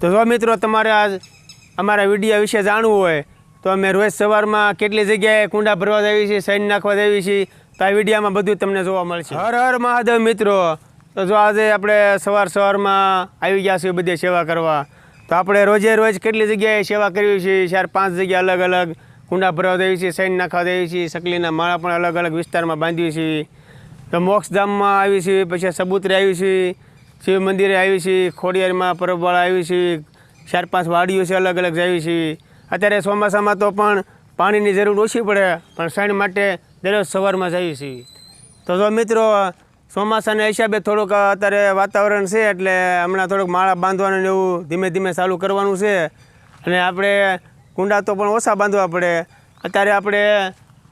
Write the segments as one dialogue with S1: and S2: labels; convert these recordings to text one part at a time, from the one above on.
S1: તો જો મિત્રો તમારે આ અમારા વિડીયા વિશે જાણવું હોય તો અમે રોજ સવારમાં કેટલી જગ્યાએ કુંડા ભરવા જઈએ છીએ સાઈન નાખવા જઈએ છીએ તો આ વિડીયામાં બધું તમને જોવા મળશે. હર હર મહાદેવ મિત્રો. તો જો આજે આપણે સવાર સવારમાં આવી ગયા છીએ બધી સેવા કરવા તો આપણે રોજે રોજ કેટલી જગ્યાએ સેવા કરવી છે? ચાર પાંચ જગ્યા અલગ અલગ કુંડા ભરવા દઈએ છીએ સાઈન નાખવા દેવી છીએ સકલીના માળા પણ અલગ અલગ વિસ્તારમાં બાંધીએ છીએ તો મોક્ષધામમાં આવી છીએ પછી સબૂતરે આવી છીએ શિવ મંદિરે આવી છીએ ખોડિયારમાં પરબવાળા આવી છીએ ચાર પાંચ વાડીઓ છે અલગ અલગ આવી છીએ અત્યારે ચોમાસામાં તો પણ પાણીની જરૂર ઓછી પડે, પણ શણ માટે દરરોજ સવારમાં જઈએ છીએ તો જો મિત્રો, ચોમાસાના હિસાબે થોડુંક અત્યારે વાતાવરણ છે એટલે હમણાં થોડુંક માળા બાંધવાનું એવું ધીમે ધીમે ચાલુ કરવાનું છે. અને આપણે કુંડા તો પણ ઓછા બાંધવા પડે. અત્યારે આપણે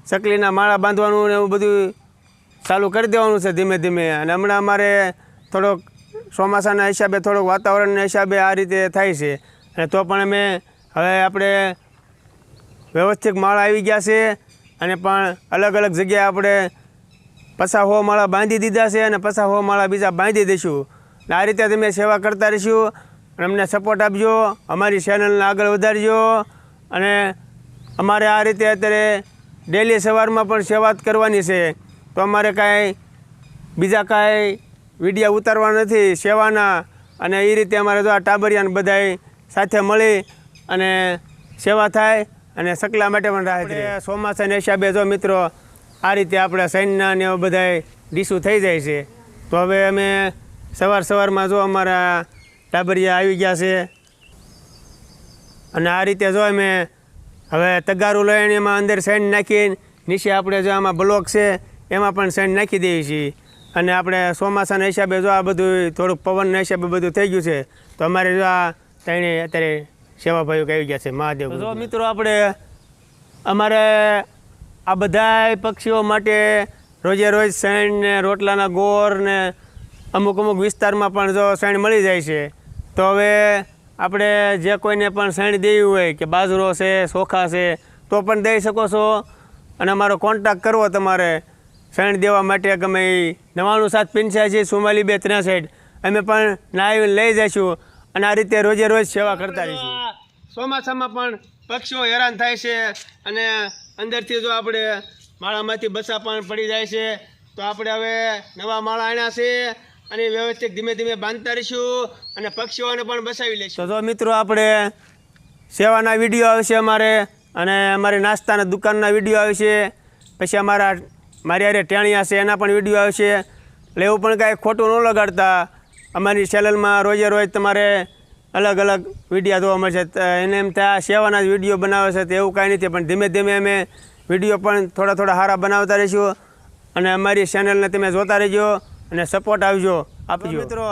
S1: ચકલીના માળા બાંધવાનું ને એવું બધું ચાલુ કરી દેવાનું છે ધીમે ધીમે. અને હમણાં અમારે થોડોક ચોમાસાના હિસાબે થોડુંક વાતાવરણના હિસાબે આ રીતે થાય છે. અને તો પણ અમે હવે આપણે વ્યવસ્થિત માળા આવી ગયા છે અને પણ અલગ અલગ જગ્યાએ આપણે પસા હો માળા બાંધી દીધા છે અને પસા હો માળા બીજા બાંધી દઈશું. અને આ રીતે તમે સેવા કરતા રહીશું. અને અમને સપોર્ટ આપજો, અમારી ચેનલને આગળ વધારજો. અને અમારે આ રીતે અત્યારે ડેલી સવારમાં પણ સેવા કરવાની છે. તો અમારે કાંઈ બીજા કાંઈ વીડિયો ઉતારવા નથી સેવાના અને એ રીતે અમારે જો આ ટાબરિયાને બધાય સાથે મળી અને સેવા થાય અને સકલા માટે પણ રાહત ચોમાસા ને હિસાબે જો મિત્રો આ રીતે આપણે સૈન્યના ને બધાય ડીશું થઈ જાય છે. તો હવે અમે સવાર સવારમાં જો અમારા ટાબરિયા આવી ગયા છે. અને આ રીતે જો અમે હવે તગારું લઈને એમાં અંદર સેન્ડ નાખીને નીચે આપણે જો આમાં બ્લોક છે એમાં પણ સેન્ડ નાખી દઈએ છીએ. અને આપણે ચોમાસાના હિસાબે જો આ બધું થોડુંક પવનના હિસાબે બધું થઈ ગયું છે તો અમારે જો આ ત્રણે અત્યારે સેવાભાઈઓ આવી ગયા છે મહાદેવ જો મિત્રો આપણે અમારે આ બધાય પક્ષીઓ માટે રોજે રોજ શેણ ને રોટલાના ગોર ને અમુક અમુક વિસ્તારમાં પણ જો શેણ મળી જાય છે તો હવે આપણે જે કોઈને પણ શેણ દેવી હોય કે બાજરો છે ચોખા છે તો પણ દઈ શકો છો. અને અમારો કોન્ટેક્ટ કરવો તમારે શેણ દેવા માટે અમે નવાણું સાત પંચ્યાસી સુમાલી બે ત્રેસઠ અમે પણ નાહી લઈ જઈશું અને આ રીતે રોજે રોજ સેવા કરતા રહીશું. ચોમાસામાં પણ પક્ષીઓ હેરાન થાય છે અને અંદરથી જો આપણે માળામાંથી બસા પણ પડી જાય છે તો આપણે હવે નવા માળા આણ્યા છે અને વ્યવસ્થિત ધીમે ધીમે બાંધતા રહીશું અને પક્ષીઓને પણ બસાવી લઈશું. તો મિત્રો આપણે સેવાના વીડિયો આવશે અમારે અને અમારી નાસ્તાના દુકાનના વીડિયો આવશે. પછી અમારા મારી હારે ટેણિયા છે એના પણ વીડિયો આવશે. એટલે એવું પણ કાંઈ ખોટું ન લગાડતા. અમારી ચેનલમાં રોજે રોજ તમારે અલગ અલગ વિડીયા જોવા મળશે એને એમ થાય સેવાના જ વીડિયો બનાવે છે તો એવું કાંઈ નથી. પણ ધીમે ધીમે અમે વીડિયો પણ થોડા થોડા સારા બનાવતા રહીશું. અને અમારી ચેનલને તમે જોતા રહેજો અને સપોર્ટ આવજો આપજો. મિત્રો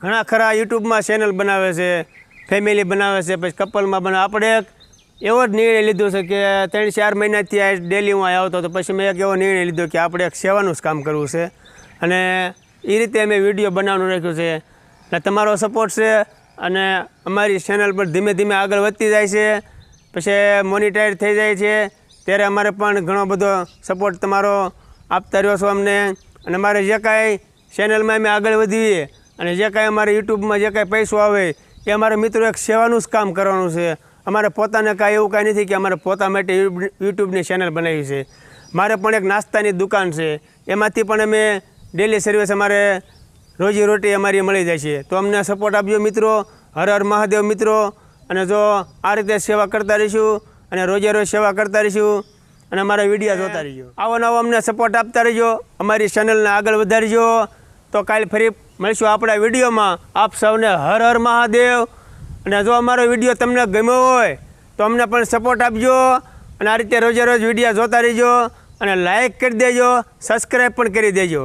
S1: ઘણા ખરા યુટ્યુબમાં ચેનલ બનાવે છે ફેમિલી બનાવે છે પછી કપલમાં બનાવે. આપણે એવો જ નિર્ણય લીધો છે કે ત્રણ, ચાર મહિનાથી આ ડેલી હું આવતો તો પછી મેં એક એવો નિર્ણય લીધો કે આપણે એક સેવાનું જ કામ કરવું છે. અને એ રીતે અમે વીડિયો બનાવવાનું રાખ્યું છે. એટલે તમારો સપોર્ટ છે અને અમારી ચેનલ પર ધીમે ધીમે આગળ વધતી જાય છે. પછી મોનિટાઈઝ થઈ જાય છે. ત્યારે અમારે પણ ઘણો બધો સપોર્ટ તમારો આપતા રહ્યો છો અમને. અને અમારે જે કાંઈ ચેનલમાં અમે આગળ વધીએ અને જે કાંઈ અમારે યુટ્યુબમાં જે કાંઈ પૈસો આવે, એ અમારા મિત્રો એક સેવાનું જ કામ કરવાનું છે. અમારે પોતાને કાંઈ એવું કાંઈ નથી કે અમારે પોતા માટે યુટ્યુબની ચેનલ બનાવી છે. મારે પણ એક નાસ્તાની દુકાન છે. એમાંથી પણ અમે ડેલી સર્વિસ અમારે રોજી રોટી અમારી મળી જાય છે. તો અમને સપોર્ટ આપજો મિત્રો. હર હર મહાદેવ મિત્રો. અને જો આ રીતે સેવા કરતા રહીશું અને રોજે રોજ સેવા કરતા રહીશું અને અમારા વીડિયો જોતા રહીજો આવો નવો અમને સપોર્ટ આપતા રહીજો. અમારી ચેનલને આગળ વધારજો. તો કાલે ફરી મળીશું આપણા વિડીયોમાં. આપ સૌને હર હર મહાદેવ. અને જો અમારો વીડિયો તમને ગમ્યો હોય, તો અમને પણ સપોર્ટ આપજો અને આ રીતે રોજે રોજ વીડિયો જોતા રહેજો અને લાઈક કરી દેજો સબસ્ક્રાઈબ પણ કરી દેજો.